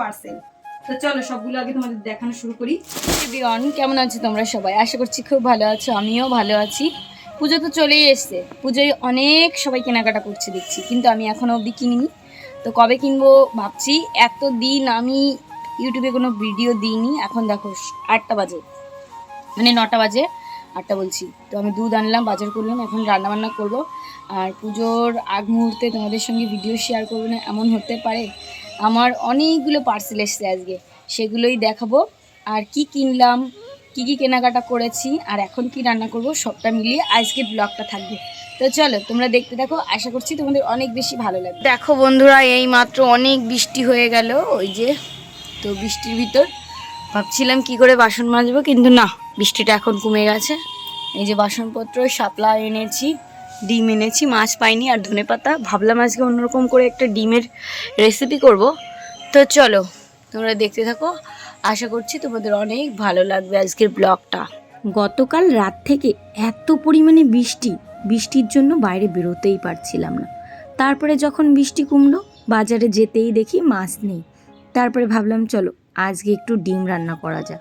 Parcel তো চলো, সবগুলো আগে তোমাদের দেখানো শুরু করি। এভরিওয়ান কেমন আছো তোমরা সবাই? আশা করছি খুব ভালো আছো, আমিও ভালো আছি। পুজো তো চলেই এসছে, পুজোয় অনেক সবাই কেনাকাটা করছে দেখছি, কিন্তু আমি এখনও অবধি কিনিনি। তো কবে কিনবো ভাবছি এত দিন আমি ইউটিউবে কোনো ভিডিও দিইনি, এখন দেখো আটটা বাজে। মানে নটা বাজে, আটটা বলছি। তো আমি দুধ আনলাম, বাজার করলাম, এখন রান্না বান্না করব। আর পুজোর আগ মুহূর্তে তোমাদের সঙ্গে ভিডিও শেয়ার করব না, এমন হতে পারে আমার অনেকগুলো পার্সেল এসছে আজকে। সেগুলোই দেখাবো। আর কি কিনলাম, কি কি কেনাকাটা করেছি, আর এখন কি রান্না করব, সবটা মিলিয়ে আজকের ব্লগটা থাকবে। তো চলো, তোমরা দেখতে দেখো আশা করছি তোমাদের অনেক বেশি ভালো লাগবে। দেখো বন্ধুরা এই মাত্র অনেক বৃষ্টি হয়ে গেল। ওই যে, তো বৃষ্টির ভিতর। ভাবছিলাম কি করে বাসন মাজবো, কিন্তু না, বৃষ্টিটা এখন কমে গেছে। এই যে বাসনপত্র, শাপলা এনেছি। ডিম এনেছি, মাছ পাইনি আর ধনেপাতা ভাবলাম আজকে অন্যরকম করে একটা ডিমের রেসিপি করব। তো চলো, তোমরা দেখতে থাকো। আশা করছি তোমাদের অনেক ভালো লাগবে আজকের ব্লগটা। গতকাল রাত থেকে এত পরিমাণে বৃষ্টি, বৃষ্টির জন্য বাইরে বেরোতেই পারছিলাম না। তারপরে যখন বৃষ্টি কমলো, বাজারে যেতেই দেখি মাছ নেই। তারপরে ভাবলাম, চলো, আজকে একটু ডিম রান্না করা যাক।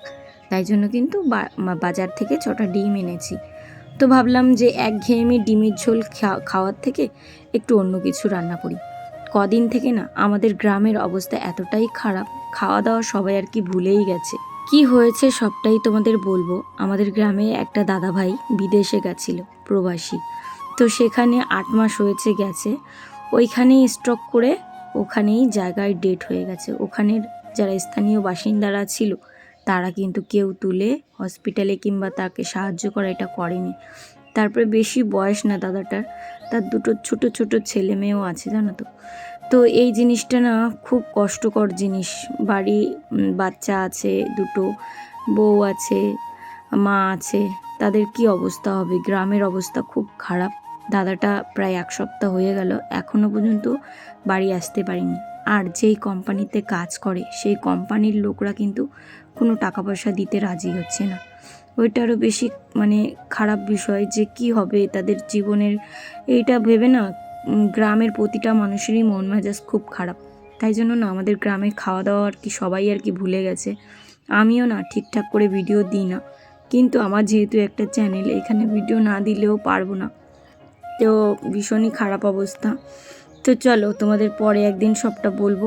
তাই জন্য কিন্তু বাজার থেকে ছটা ডিম এনেছি। তো ভাবলাম যে এক ঘেয়েমি ডিমের ঝোল খাওয়ার থেকে একটু অন্য কিছু রান্না করি। কদিন থেকে না আমাদের গ্রামের অবস্থা এতটাই খারাপ খাওয়া দাওয়া সবাই আর কি ভুলেই গেছে। কি হয়েছে সবটাই তোমাদের বলব? আমাদের গ্রামে একটা দাদা ভাই বিদেশে গেছিল, প্রবাসী। তো সেখানে আট মাস হয়েছে গেছে, ওইখানেই স্ট্রোক করে ওখানেই জায়গায় ডেট হয়ে গেছে। ওখানের যারা স্থানীয় বাসিন্দারা ছিল, তারা কিন্তু কেউ তুলে হসপিটালে কিংবা তাকে সাহায্য করা এটা করেনি। তারপরে বেশি বয়স না দাদাটার, তার দুটো ছোট ছোট ছেলে মেয়েও আছে, জানো তো। তো এই জিনিসটা না খুব কষ্টকর জিনিস। বাড়ি বাচ্চা আছে, দুটো, বউ আছে, মা আছে, তাদের কি অবস্থা হবে? গ্রামের অবস্থা খুব খারাপ। দাদাটা প্রায় এক সপ্তাহ হয়ে গেল এখনও পর্যন্ত বাড়ি আসতে পারিনি। আর যেই কোম্পানিতে কাজ করে, সেই কোম্পানির লোকরা কিন্তু কোনো টাকা পয়সা দিতে রাজি হচ্ছে না। ওইটারও বেশি মানে খারাপ বিষয় যে কি হবে তাদের জীবনের। এইটা ভেবে না গ্রামের প্রতিটা মানুষেরই মন মেজাজ খুব খারাপ। তাই জন্য না আমাদের গ্রামে খাওয়া দাওয়া আর কি সবাই আর কি ভুলে গেছে। আমিও না ঠিকঠাক করে ভিডিও দিই না। কিন্তু আমার যেহেতু একটা চ্যানেল, এখানে ভিডিও না দিলেও পারব না। তো ভীষণই খারাপ অবস্থা। তো চলো তোমাদের পরে একদিন সবটা বলব।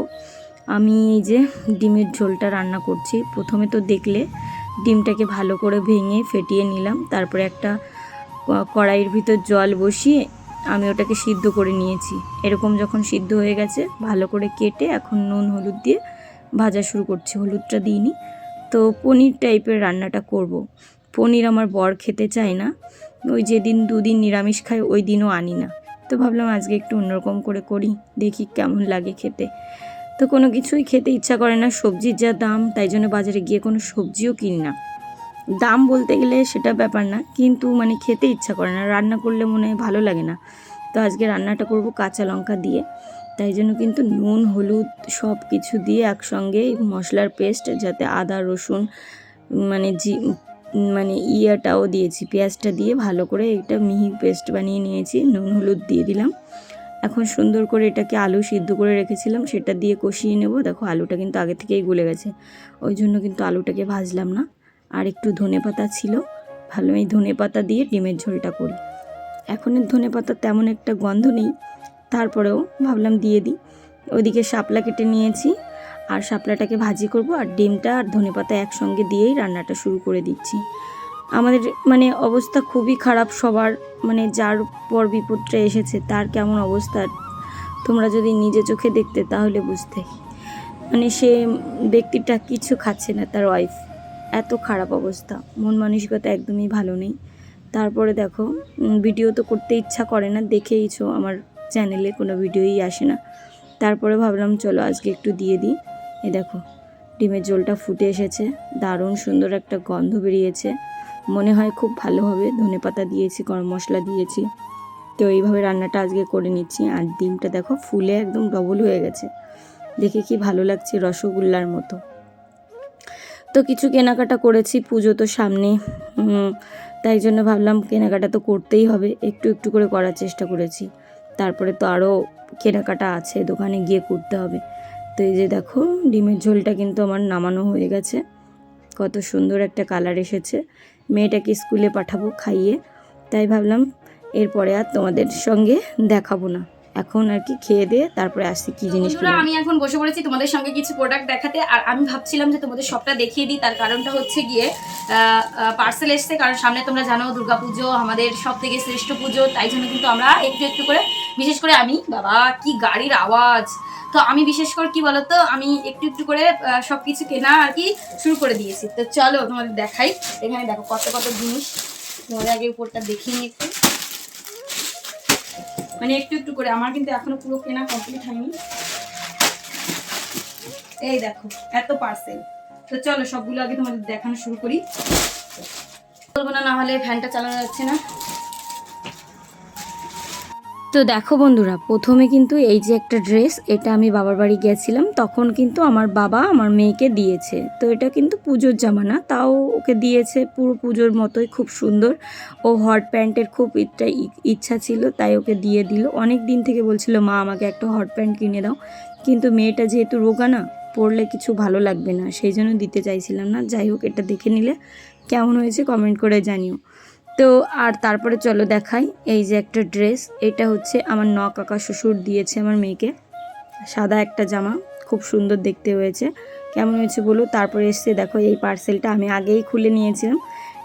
আমি এই যে ডিমের ঝোলটা রান্না করছি। প্রথমে তো দেখলে ডিমটাকে ভালো করে ভেঙে ফেটিয়ে নিলাম। তারপরে একটা কড়াইয়ের ভিতর জল বসিয়ে আমি ওটাকে সিদ্ধ করে নিয়েছি। এরকম যখন সিদ্ধ হয়ে গেছে, ভালো করে কেটে এখন নুন, হলুদ দিয়ে ভাজা শুরু করছি। হলুদটা দিইনি। তো পনির টাইপের রান্নাটা করব। পনির আমার বর খেতে চায় না। ওই যেদিন দুদিন নিরামিষ খায়, ওই দিনও আনি না। তো ভাবলাম আজকে একটু অন্যরকম করে করি, দেখি কেমন লাগে খেতে। তো কোনো কিছুই খেতে ইচ্ছা করে না। সবজির যা দাম, তাই জন্য বাজারে গিয়ে কোনো সবজিও কিনি না। দাম বলতে গেলে সেটা ব্যাপার না, কিন্তু মানে খেতে ইচ্ছা করে না। রান্না করলে মনে হয় ভালো লাগে না। তো আজকে রান্নাটা করব কাঁচা লঙ্কা দিয়ে। তাই জন্য কিন্তু নুন, হলুদ সব কিছু দিয়ে একসঙ্গে মশলার পেস্ট, যাতে আদা, রসুন মানে জি মানে ইয়াটাও দিয়েছি। পেঁয়াজটা দিয়ে ভালো করে এটা মিহি পেস্ট বানিয়ে নিয়েছি। নুন, হলুদ দিয়ে দিলাম। এখন সুন্দর করে এটাকে আলু সিদ্ধ করে রেখেছিলাম, সেটা দিয়ে কষিয়ে নেব। দেখো, আলুটা কিন্তু আগে থেকেই গলে গেছে। ওই জন্য কিন্তু আলুটাকে ভাজলাম না। আর একটু ধনে পাতা ছিল। ভালো, এই ধনে পাতা দিয়ে ডিমের ঝোলটা করি। এখনের ধনে পাতা তেমন একটা গন্ধ নেই। তারপরেও ভাবলাম দিয়ে দিই। ওইদিকে শাপলা কেটে নিয়েছি। আর শাপলাটাকে ভাজি করব। আর ডিমটা আর ধনে পাতা একসঙ্গে দিয়েই রান্নাটা শুরু করে দিচ্ছি। আমাদের মানে অবস্থা খুবই খারাপ সবার মানে যার পর বিপদটা এসেছে, তার কেমন অবস্থা? তোমরা যদি নিজে চোখে দেখতে তাহলে বুঝতে। মানে সে ব্যক্তিটা কিছু খাচ্ছে না তার ওয়াইফ এত খারাপ অবস্থা। মন মানসিকতা একদমই ভালো নেই। তারপরে দেখো ভিডিও তো করতে ইচ্ছা করে না, দেখেইছো আমার চ্যানেলে কোনো ভিডিওই আসে না। তারপরে ভাবলাম, চলো আজকে একটু দিয়ে দিই। এ দেখো, ডিমের জলটা ফুটে এসেছে। দারুণ সুন্দর একটা গন্ধ বেরিয়েছে। মনে হয় খুব ভালো হবে। ধনে পাতা দিয়েছি, গরম মশলা দিয়েছি। তো এইভাবে রান্নাটা আজকে করে নিচ্ছি। আর ডিমটা দেখো ফুলে একদম ডবল হয়ে গেছে। দেখে কি ভালো লাগছে রসগোল্লার মতো। তো কিছু কেনাকাটা করেছি, পুজো তো সামনে। তাই জন্য ভাবলাম কেনাকাটা তো করতেই হবে। একটু একটু করে করার চেষ্টা করেছি। তারপরে তো আরও কেনাকাটা আছে, দোকানে গিয়ে করতে হবে। তো এই যে দেখো, ডিমের ঝোলটা কিন্তু আমার নামানো হয়ে গেছে। কত সুন্দর একটা কালার এসেছে। মেয়েটাকে স্কুলে পাঠাবো খাইয়ে। তাই ভাবলাম এরপরে আর তোমাদের সঙ্গে দেখাবো না। এখন আর কি খেয়ে দিয়ে তারপরে আসছি কি জিনিস আমি এখন বসে পড়েছি তোমাদের সঙ্গে কিছু প্রোডাক্ট দেখাতে। আর আমি ভাবছিলাম যে তোমাদের সবটা দেখিয়ে দিই তার কারণটা হচ্ছে গিয়ে পার্সেল এসছে। কারণ সামনে তোমরা জানো দুর্গাপুজো আমাদের সব থেকে শ্রেষ্ঠ পুজো। তাই জন্য কিন্তু আমরা একটু একটু করে বিশেষ করে আমি বাবা কি গাড়ির আওয়াজ! তো আমি বিশেষ করে কি বলতো, আমি একটু একটু করে সব কিছু কেনা আর কি শুরু করে দিয়েছি। তো চলো তোমাদের দেখাই। এখানে দেখো কত কত জিনিস। তোমাদের আগে উপরটা দেখিয়ে একটু। মানে একটু একটু করে। আমার কিন্তু এখনও পুরো কেনা কমপ্লিট হয়নি। এই দেখো, এত পার্সেল তো চলো সবগুলো আগে তোমাদের দেখানো শুরু করি। বলব না না হলে ফ্যানটা চালানো যাচ্ছে না। তো দেখো বন্ধুরা, প্রথমে কিন্তু এই যে একটা ড্রেস, এটা আমি বাবার বাড়ি গেছিলাম তখন কিন্তু আমার বাবা আমার মেয়েকে দিয়েছে। তো এটা কিন্তু পুজোর জামা না তাও ওকে দিয়েছে পুরো পুজোর মতোই, খুব সুন্দর। ও হট প্যান্টের খুব ইচ্ছা ইচ্ছা ছিল, তাই ওকে দিয়ে দিল। অনেক দিন থেকে বলছিল, মা, আমাকে একটা হট প্যান্ট কিনে দাও। কিন্তু মেয়েটা যেহেতু রোগা না, পরলে কিছু ভালো লাগবে না, সেই জন্য দিতে চাইছিলাম না। যাই হোক, এটা দেখে নিলে। কেমন হয়েছে কমেন্ট করে জানিও। তো আর তারপরে চলো দেখাই, এই যে একটা ড্রেস, এটা হচ্ছে আমার ন কাকা শ্বশুর দিয়েছে আমার মেয়েকে। সাদা একটা জামা, খুব সুন্দর দেখতে হয়েছে। কেমন হয়েছে বলো? তারপরে এসছে, দেখো এই পার্সেলটা আমি আগেই খুলে নিয়েছিলাম।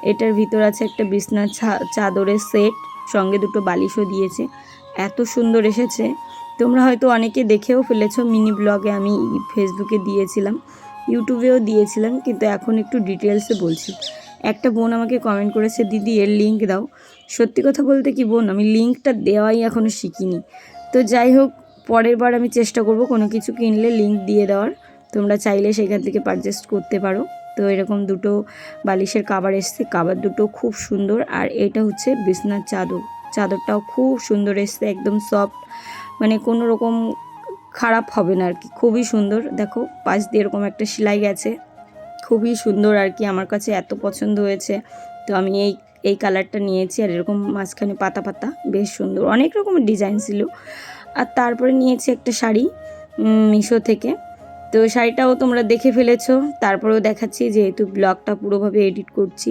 এটার ভিতর আছে একটা বিছনার চাদরের সেট, সঙ্গে দুটো বালিশও দিয়েছে। এত সুন্দর এসেছে। তোমরা হয়তো অনেকে দেখেও ফেলেছো, মিনি ব্লগে আমি ফেসবুকে দিয়েছিলাম, ইউটিউবেও দিয়েছিলাম, কিন্তু এখন একটু ডিটেলসে বলছি। একটা বোন আমাকে কমেন্ট করেছে, দিদি, এর লিঙ্ক দাও। সত্যি কথা বলতে কি বোন, আমি লিঙ্কটা দেওয়াই এখনও শিখিনি। তো যাই হোক, পরের বার আমি চেষ্টা করব কোনো কিছু কিনলে লিঙ্ক দিয়ে দেওয়ার। তোমরা চাইলে সেখান থেকে পারচেস করতে পারো। তো এরকম দুটো বালিশের কাবার এসছে। কাবার দুটো খুব সুন্দর। আর এটা হচ্ছে বিছনার চাদর। চাদরটাও খুব সুন্দর এসছে, একদম সফট মানে কোনো রকম খারাপ হবে না আর কি। খুবই সুন্দর। দেখো, পাশ দিয়ে এরকম একটা সেলাই গেছে। খুবই সুন্দর আর কি, আমার কাছে এত পছন্দ হয়েছে। তো আমি এই এই কালারটা নিয়েছি আর এরকম মাঝখানে পাতা পাতা, বেশ সুন্দর। অনেক রকমের ডিজাইন ছিল। আর তারপরে নিয়েছি একটা শাড়ি মিশো থেকে। তো শাড়িটাও তোমরা দেখে ফেলেছো, তারপরেও দেখাচ্ছি যেহেতু ব্লগটা পুরোভাবে এডিট করছি।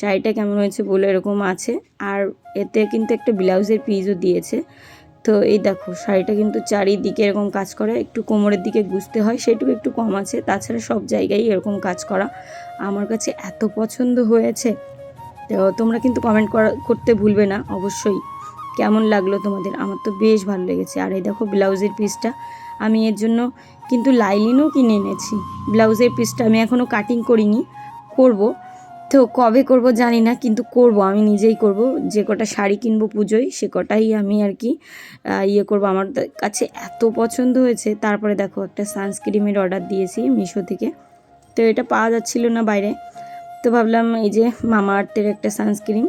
শাড়িটা কেমন হয়েছে বলে এরকম আছে। আর এতে কিন্তু একটা ব্লাউজের পিসও দিয়েছে। তো এই দেখো, শাড়িটা কিন্তু চারিদিকে এরকম কাজ করে, একটু কোমরের দিকে গুজতে হয়, সেটুকু একটু কম আছে, তাছাড়া সব জায়গায় এরকম কাজ করা আমার কাছে এত পছন্দ হয়েছে। তো তোমরা কিন্তু কমেন্ট করা, করতে ভুলবে না, অবশ্যই। কেমন লাগল তোমাদের? আমার তো বেশ ভালো লেগেছে। আর এই দেখো, ব্লাউজের পিসটা আমি এর জন্য কিন্তু লাইলিনও কিনে এনেছি। ব্লাউজের পিসটা আমি এখনও কাটিং করিনি, করব। তো কবে করব জানি না, কিন্তু করব, আমি নিজেই করব। যে কটা শাড়ি কিনবো পুজোয়, সে কটাই আমি আর কি ইয়ে করব। আমার কাছে এত পছন্দ হয়েছে। তারপরে দেখো, একটা সানস্ক্রিমের অর্ডার দিয়েছি মিশো থেকে। তো এটা পাওয়া যাচ্ছিল না বাইরে। তো ভাবলাম এই যে মামা আর্থের একটা সানস্ক্রিন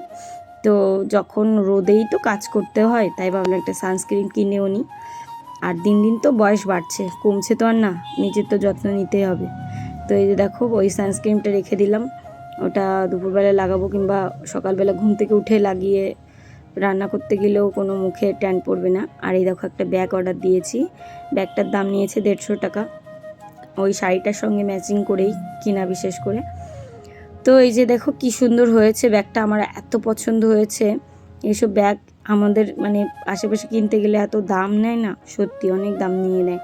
তো যখন রোদেই তো কাজ করতে হয়, তাই ভাবলাম একটা সানস্ক্রিন কিনেও নিই আর দিন দিন তো বয়স বাড়ছে, কমছে তো আর না, নিজের তো যত্ন নিতেই হবে। তো এই যে দেখো, ওই সানস্ক্রিনটা রেখে দিলাম। ওটা দুপুরবেলা লাগাবো কিংবা সকালবেলা ঘুম থেকে উঠে লাগিয়ে রান্না করতে গেলেও কোনো মুখে ট্যান পড়বে না। আর এই দেখো একটা ব্যাগ অর্ডার দিয়েছি। ব্যাগটার দাম নিয়েছে দেড়শো টাকা। ওই শাড়িটার সঙ্গে ম্যাচিং করেই কিনা বিশেষ করে। তো এই যে দেখো কি সুন্দর হয়েছে ব্যাগটা, আমার এত পছন্দ হয়েছে। এইসব ব্যাগ আমাদের মানে আশেপাশে কিনতে গেলে এত দাম নেয় না, সত্যি অনেক দাম নিয়ে নেয়।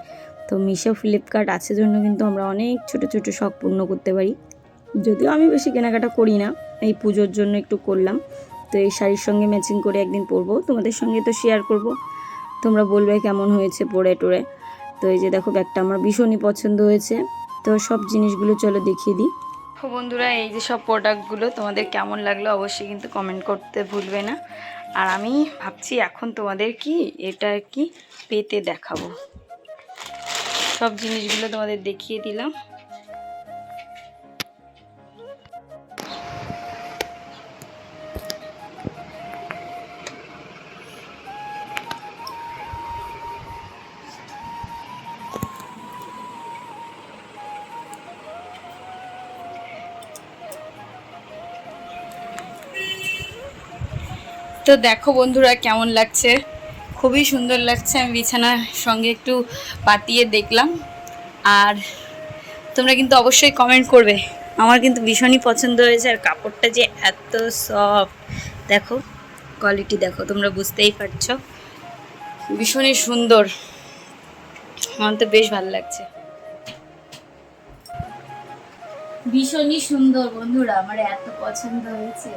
তো মিশো, ফ্লিপকার্ট আছে জন্য কিন্তু আমরা অনেক ছোট ছোট শখ পূর্ণ করতে পারি। যদিও আমি বেশি কেনাকাটা করি না এই পুজোর জন্য একটু করলাম। তো এই শাড়ির সঙ্গে ম্যাচিং করে একদিন পরবো। তোমাদের সঙ্গে তো শেয়ার করব। তোমরা বলবে কেমন হয়েছে পরে টোরে। তো এই যে দেখো, ব্যাগটা আমার ভীষণই পছন্দ হয়েছে। তো সব জিনিসগুলো চলো দেখিয়ে দিই। বন্ধুরা, এই যে সব প্রোডাক্টগুলো তোমাদের কেমন লাগল অবশ্যই কিন্তু কমেন্ট করতে ভুলবে না। আর আমি ভাবছি এখন তোমাদের কি, এটা কি পেতে দেখাবো। সব জিনিসগুলো তোমাদের দেখিয়ে দিলাম। তো দেখো বন্ধুরা কেমন লাগছে? খুবই সুন্দর লাগছে। আমি বিছানার সঙ্গে একটু পাতিয়ে দেখলাম। আর তোমরা কিন্তু অবশ্যই কমেন্ট করবে। আমার কিন্তু ভীষণই পছন্দ হয়েছে আর কাপড়টা যে এত সফট দেখো কোয়ালিটি দেখো, তোমরা বুঝতেই পারছ। ভীষণই সুন্দর। আমার তো বেশ ভালো লাগছে। ভীষণই সুন্দর বন্ধুরা, আমার এত পছন্দ হয়েছে।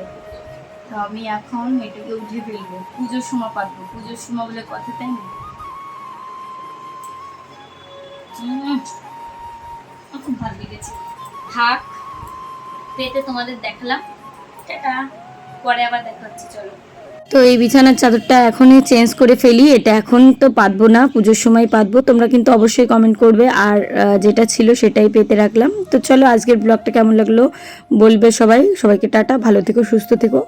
আমি এখন এটাকে উঠে ফেলব। পুজোর সময় পাতবো। পুজোর সময় বলে কথা, তাই না? খুব ভালো লেগেছে। থাক, পেতে তোমাদের দেখালাম। টাটা। পরে আবার দেখা হচ্ছে, চলো। তো এই বিছানার চাদরটা এখনই চেঞ্জ করে ফেলি। এটা এখন তো পাতবো না, পুজোর সময় পাতবো। তোমরা কিন্তু অবশ্যই কমেন্ট করবে। আর যেটা ছিল সেটাই পেতে রাখলাম। তো চলো আজকের ব্লগটা কেমন লাগল বলবে সবাই। সবাইকে টাটা, ভালো থেকো, সুস্থ থেকো।